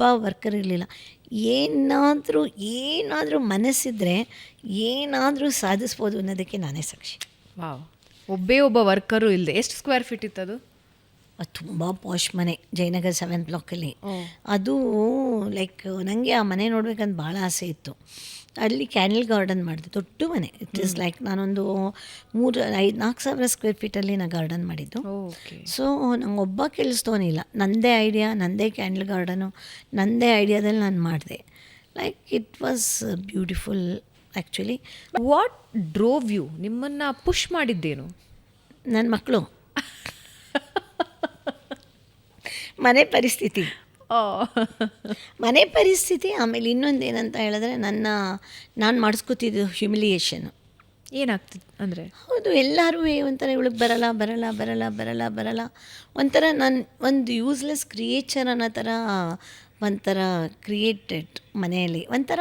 Worker ಇರಲಿಲ್ಲ. ಏನಾದರೂ ಏನಾದರೂ ಮನಸ್ಸಿದ್ರೆ ಏನಾದರೂ ಸಾಧಿಸ್ಬೋದು ಅನ್ನೋದಕ್ಕೆ ನಾನೇ ಸಾಕ್ಷಿ. ವಾವ್. ಒಬ್ಬೇ ಒಬ್ಬ ವರ್ಕರು ಇಲ್ಲದೆ ಎಷ್ಟು ಸ್ಕ್ವೇರ್ ಫೀಟ್ ಇತ್ತದು? ಅದು ತುಂಬ ಪಾಶ್ ಮನೆ ಜಯನಗರ ಸೆವೆನ್ ಬ್ಲಾಕಲ್ಲಿ. ಅದು ಲೈಕ್ ನನಗೆ ಆ ಮನೆ ನೋಡ್ಬೇಕಂತ ಭಾಳ ಆಸೆ ಇತ್ತು. ಅಲ್ಲಿ ಕ್ಯಾನಲ್ ಗಾರ್ಡನ್ ಮಾಡಿದೆ ದೊಡ್ಡ ಮನೆ. ಇಟ್ ಈಸ್ ಲೈಕ್ ನಾನೊಂದು ಮೂರು ಐದು ನಾಲ್ಕು ಸಾವಿರ ಸ್ಕ್ವೇರ್ ಫೀಟಲ್ಲಿ ನಾನು ಗಾರ್ಡನ್ ಮಾಡಿದ್ದು. ಸೊ ನಂಗೆ ಒಬ್ಬ ಕೇಳಿಸ್ತೋನಿಲ್ಲ ನನ್ನದೇ ಐಡಿಯಾ ನನ್ನದೇ ಕ್ಯಾಂಡಲ್ ಗಾರ್ಡನು ನನ್ನದೇ ಐಡಿಯಾದಲ್ಲಿ ನಾನು ಮಾಡಿದೆ. Like it was beautiful actually what drove you ನಿಮ್ಮನ್ನು ಪುಷ್ ಮಾಡಿದ್ದೇನು? ನನ್ನ ಮಕ್ಕಳು ಮನೆ ಪರಿಸ್ಥಿತಿ. ಮನೆ ಪರಿಸ್ಥಿತಿ ಆಮೇಲೆ ಇನ್ನೊಂದು ಏನಂತ ಹೇಳಿದ್ರೆ ನನ್ನ ನಾನು ಮಾಡಿಸ್ಕೊತಿದ್ದು ಹ್ಯುಮಿಲಿಯೇಷನ್ ಏನಾಗ್ತಿತ್ತು ಅಂದರೆ? ಹೌದು ಎಲ್ಲರೂ ಒಂಥರ ಇವಳಿಗೆ ಬರಲ್ಲ ಬರಲ್ಲ ಬರಲ್ಲ ಬರಲ್ಲ ಬರಲ್ಲ. ಒಂಥರ ನಾನು ಒಂದು ಯೂಸ್ಲೆಸ್ ಕ್ರಿಯೇಚರ್ ಅನ್ನೋ ಥರ ಒಂಥರ ಕ್ರಿಯೇಟೆಡ್ ಮನೆಯಲ್ಲಿ. ಒಂಥರ